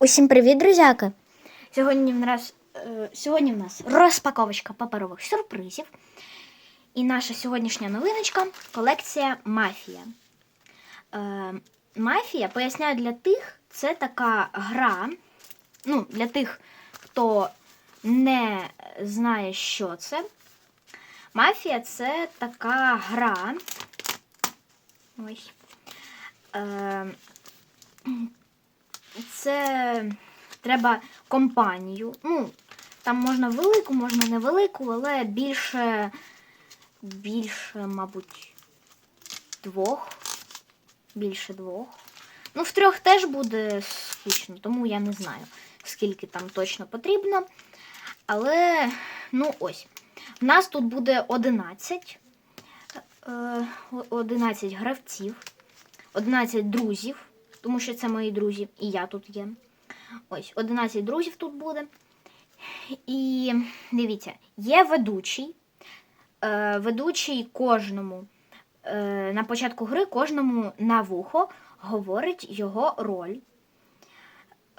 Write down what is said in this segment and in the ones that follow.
Усім привіт, друзяки! Сьогодні в нас, е, сьогодні в нас розпаковочка паперових сюрпризів. І наша сьогоднішня новиночка колекція Мафія. Е, Мафія, поясняю для тих, це така гра. Ну, для тих, хто не знає, що це. Мафія це така гра. Ось. Е, це треба компанію. Ну, там можна велику, можна невелику, але більше, більше, мабуть, двох. Більше двох. Ну, в трьох теж буде скучно, тому я не знаю, скільки там точно потрібно. Але, ну ось. В нас тут буде 11. е, 11 гравців, 11 друзів тому що це мої друзі, і я тут є. Ось, 11 друзів тут буде. І дивіться, є ведучий. Е, Ведучий кожному е, на початку гри кожному на вухо говорить його роль.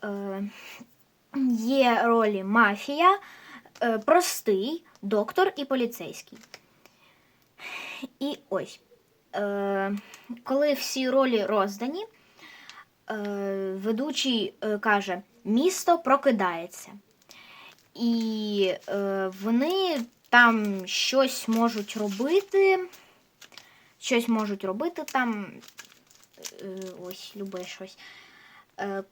Е, Є ролі мафія, простий, доктор і поліцейський. І ось, коли всі ролі роздані, ведучий е, каже: місто прокидається. І е, вони там щось можуть робити. Щось можуть робити там. Е, ось, любе щось. Е,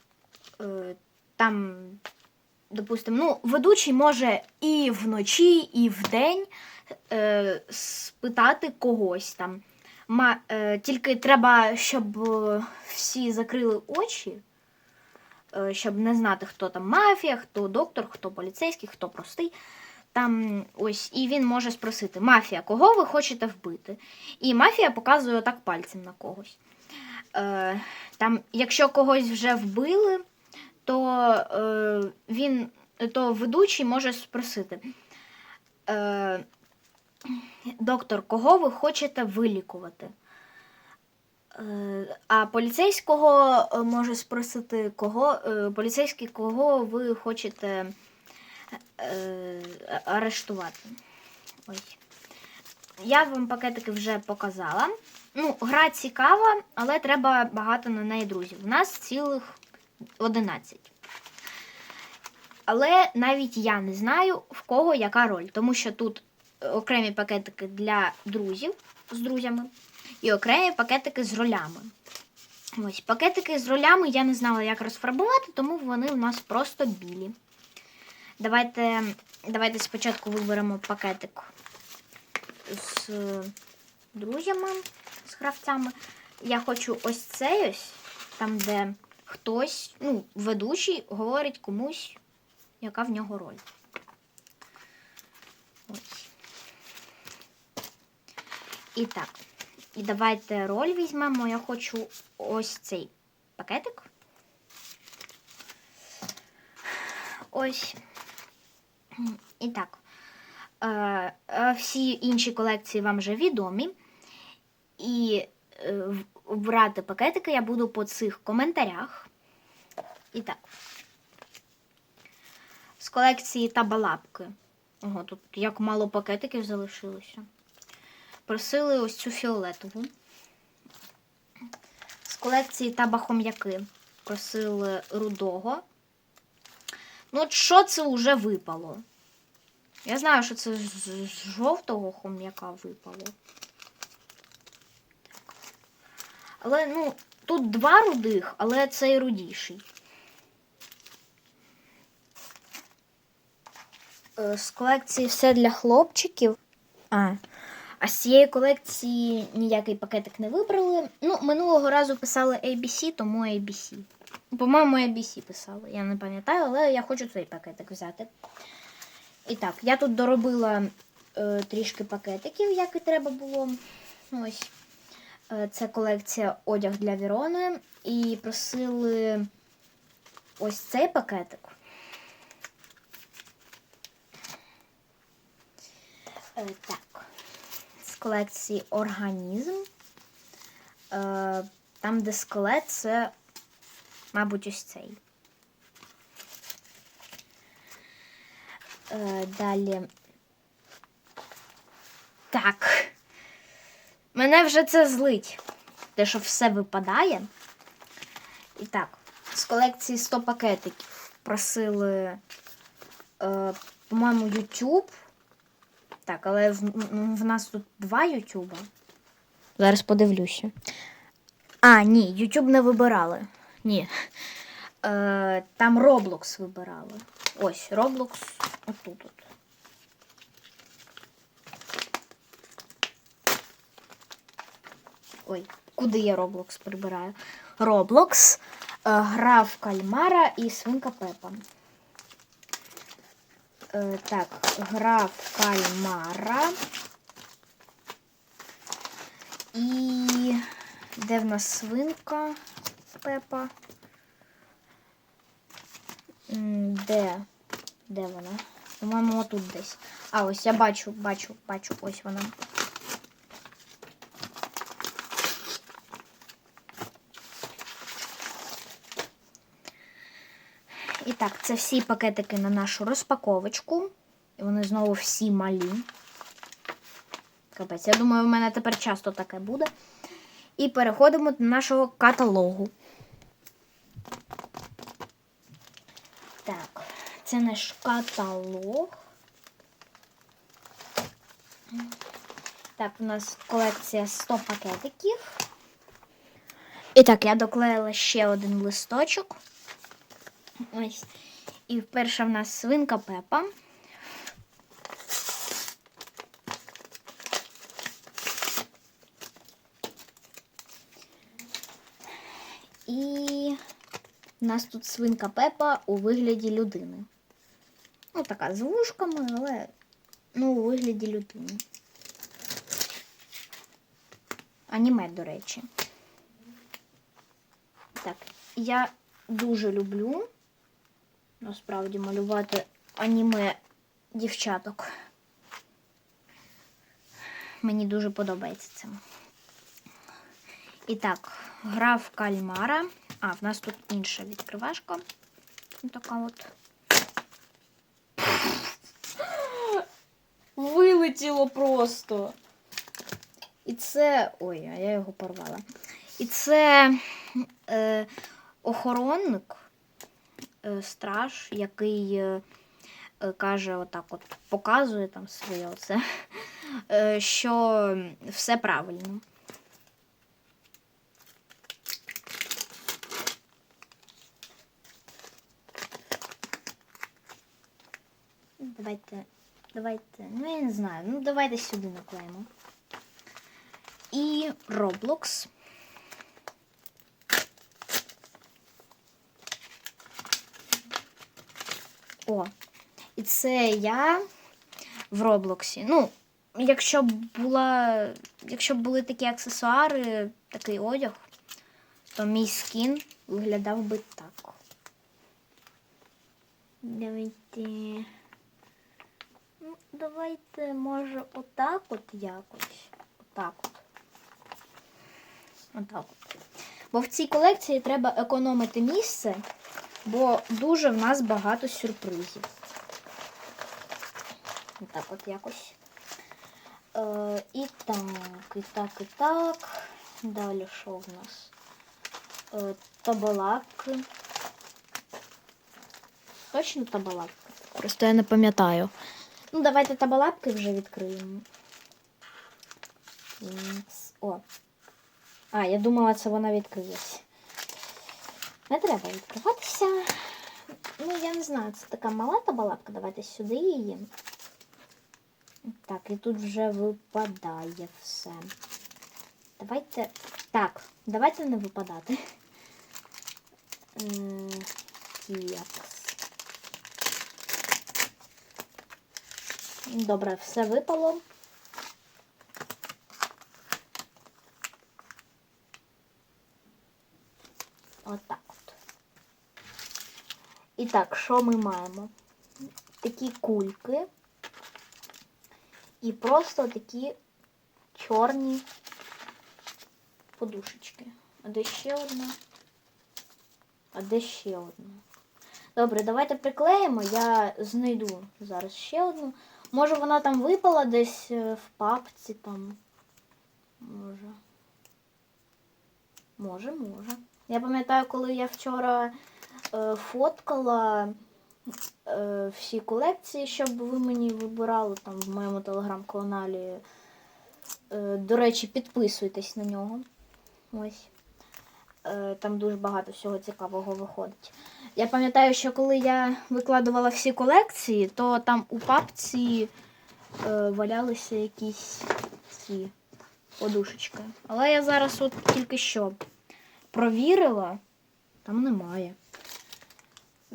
е, там, допустимо, ну, ведучий може і вночі, і вдень е, спитати когось там. Ма, е, тільки треба, щоб е, всі закрили очі, е, щоб не знати, хто там мафія, хто доктор, хто поліцейський, хто простий. Там ось, І він може спросити: Мафія, кого ви хочете вбити? І мафія показує так пальцем на когось. Е, там, Якщо когось вже вбили, то е, він, то ведучий може спросити. Е, Доктор, кого ви хочете вилікувати? Е, А поліцейського е, може спросити, кого, е, поліцейський, кого ви хочете арештувати. Ось. Я вам пакетики вже показала. Ну, Гра цікава, але треба багато на неї друзів. У нас цілих 11. Але навіть я не знаю, в кого яка роль, тому що тут окремі пакетики для друзів з друзями і окремі пакетики з ролями. Ось, пакетики з ролями я не знала, як розфарбувати, тому вони у нас просто білі. Давайте давайте спочатку виберемо пакетик з друзями, з гравцями. Я хочу ось цей ось, там, де хтось, ну, ведучий, говорить комусь, яка в нього роль. І так. І давайте роль візьмемо. Я хочу ось цей пакетик. Ось. І так. Е, е, всі інші колекції вам вже відомі. І е, брати пакетики я буду по цих коментарях. І так. З колекції табалапки. Ого, тут як мало пакетиків залишилося. Просили ось цю фіолетову. З колекції табахом'яки просили рудого. Ну, от що це вже випало? Я знаю, що це з жовтого хом'яка випало. Так. Але, ну, тут два рудих, але цей рудіший. Е, з колекції все для хлопчиків. А, а з цієї колекції ніякий пакетик не вибрали. Ну, минулого разу писали ABC, тому ABC. По-моєму, ABC писали. Я не пам'ятаю, але я хочу цей пакетик взяти. І так, я тут доробила е, трішки пакетиків, як і треба було. Ось. Е, це колекція одяг для Вірони. І просили ось цей пакетик. Е, так колекції Організм. Е, там, де скелет, це, мабуть, ось цей. Е, далі. Так. Мене вже це злить. Те, що все випадає. І так, з колекції 100 пакетиків просили, е, по-моєму, YouTube. Так, але в, в нас тут два YouTube. Зараз подивлюся. А, ні, YouTube не вибирали. Ні. Е, там Roblox вибирали. Ось, Roblox отут. От. Ой, куди я Roblox прибираю? Roblox, е, гра в кальмара і свинка Пепа. Е, так, гра в кальмара. І де в нас свинка Пепа? Де? Де вона? По-моєму, отут десь. А, ось я бачу, бачу, бачу, ось вона. Так, це всі пакетики на нашу розпаковочку. І вони знову всі малі. Капець, я думаю, в мене тепер часто таке буде. І переходимо до нашого каталогу. Так, це наш каталог. Так, у нас колекція 100 пакетиків. І так, я доклеїла ще один листочок. Ось. І перша в нас свинка Пепа. І в нас тут свинка Пепа у вигляді людини. Ну, така з вушками, але ну, у вигляді людини. Аніме, до речі. Так, я дуже люблю насправді малювати аніме дівчаток. Мені дуже подобається це. І так, гра в кальмара. А, в нас тут інша відкривашка. Така от. Вилетіло просто. І це. Ой, а я його порвала. І це е, охоронник, страж, який е, е, каже, отак от показує там своє оце, е, що все правильно. Давайте, давайте, ну я не знаю, ну давайте сюди наклеїмо. І Roblox. І це я в Роблоксі. Ну, якщо б була. Якщо б були такі аксесуари, такий одяг, то мій скін виглядав би так. Давайте. Ну, давайте, може, отак от якось. Отак от. Отак от. Бо в цій колекції треба економити місце, бо дуже в нас багато сюрпризів. Отак от якось. Е, і так, і так, і так. Далі що в нас? Е, табалаки. Точно табалаки? Просто я не пам'ятаю. Ну, давайте табалапки вже відкриємо. О. А, я думала, це вона відкриється. Не треба відкриватися. Ну, я не знаю, це така мала табалапка. Давайте сюди її. Так, і тут вже випадає все. Давайте. Так, давайте не випадати. М, Добре, все випало. Отак от. І так, що ми маємо? Такі кульки і просто такі чорні подушечки. А де ще одна? А де ще одна? Добре, давайте приклеїмо. Я знайду зараз ще одну. Може вона там випала десь е, в папці там. Може. Може, може. Я пам'ятаю, коли я вчора фоткала е, всі колекції, щоб ви мені вибирали там в моєму телеграм-каналі. Е, до речі, підписуйтесь на нього. Ось. Е, там дуже багато всього цікавого виходить. Я пам'ятаю, що коли я викладувала всі колекції, то там у папці е, валялися якісь ці подушечки. Але я зараз от тільки що провірила, там немає.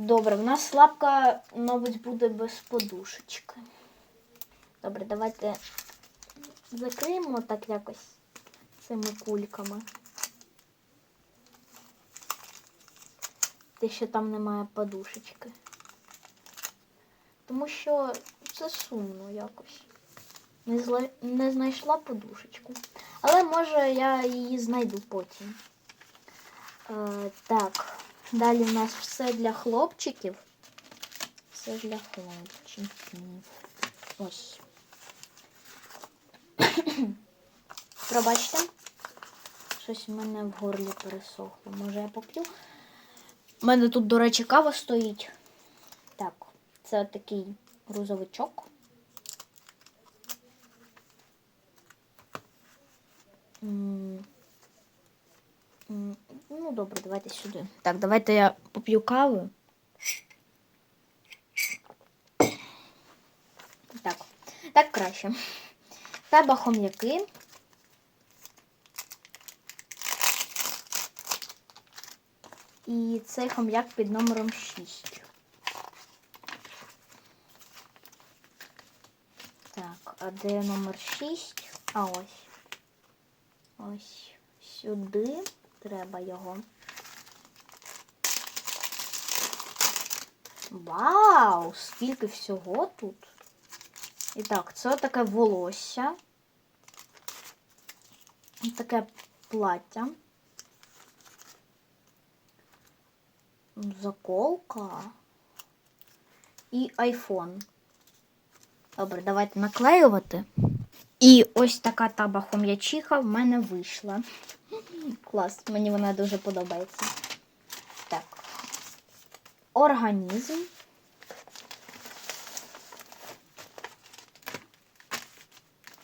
Добре, в нас лапка, мабуть, буде без подушечки. Добре, давайте закриємо так якось цими кульками. Те, що там немає подушечки. Тому що це сумно якось. Не, зла... не знайшла подушечку. Але може я її знайду потім. Е, так, далі у нас все для хлопчиків. Все для хлопчиків. Ось. Пробачте. Щось у мене в горлі пересохло. Може я поп'ю? У мене тут, до речі, кава стоїть. Так, це такий грузовичок. Ну, добре, давайте сюди. Так, давайте я поп'ю каву. Так, так краще. Треба хом'яки. І цей хом'як під номером 6. Так, а де номер 6? А ось. Ось сюди треба його. Вау! Скільки всього тут. І так, це таке волосся. Таке плаття. Заколка. І айфон. Добре, давайте наклеювати. І ось така таба хом'ячиха в мене вийшла. Клас, мені вона дуже подобається. Так. Організм.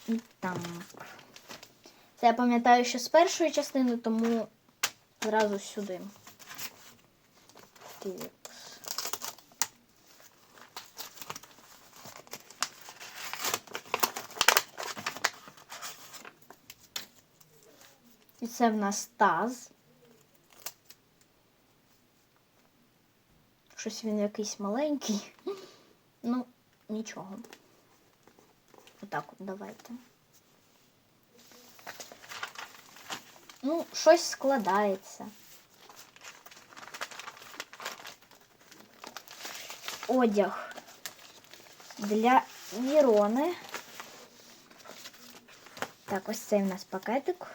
І так. Це я пам'ятаю, що з першої частини, тому зразу сюди. Так. І це в нас таз. Щось він якийсь маленький. Ну, нічого. Отак от давайте. Ну, щось складається. Одяг для Вірони. Так, ось цей у нас пакетик.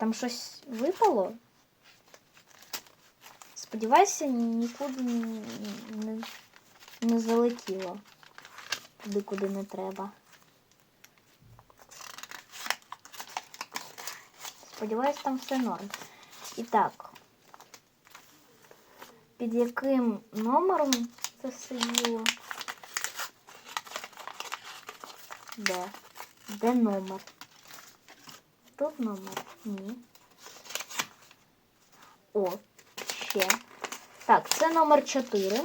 Там щось випало? Сподіваюся, нікуди не, не, не залетіло. Туди, куди не треба. Сподіваюсь, там все норм. І так. Під яким номером це все діло? Де? Де номер? Тут? Ні. О, ще. Так, це номер 4.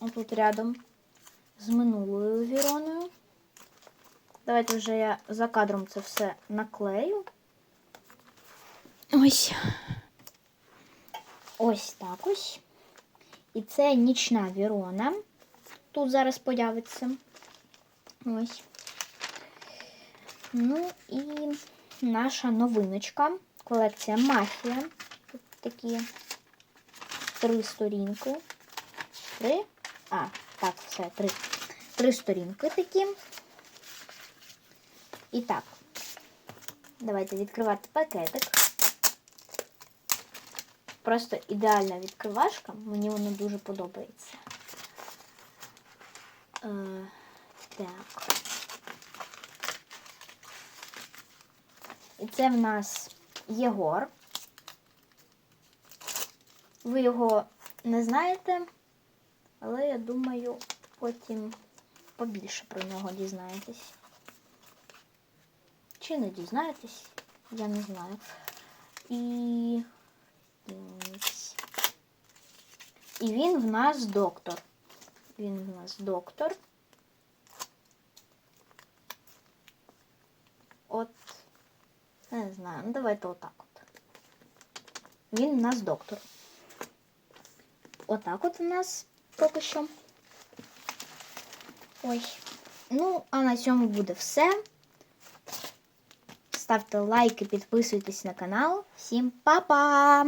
Отут рядом з минулою віроною. Давайте вже я за кадром це все наклею. Ось. Ось так ось. І це нічна вірона. Тут зараз появиться. Ось. Ну і наша новиночка. Колекція Мафія. Тут такі три сторінки. Три. А, так, все, три. Три сторінки такі. І так. Давайте відкривати пакетик. Просто ідеальна відкривашка. Мені вона дуже подобається. Е, так. Це в нас Єгор. Ви його не знаєте, але я думаю, потім побільше про нього дізнаєтесь. Чи не дізнаєтесь, я не знаю. І. І він в нас доктор. Він в нас доктор. знаю, ну давайте отак от. Він в нас доктор. Отак от у нас поки що. Ой. Ну, а на цьому буде все. Ставте лайки, підписуйтесь на канал. Всім па-па!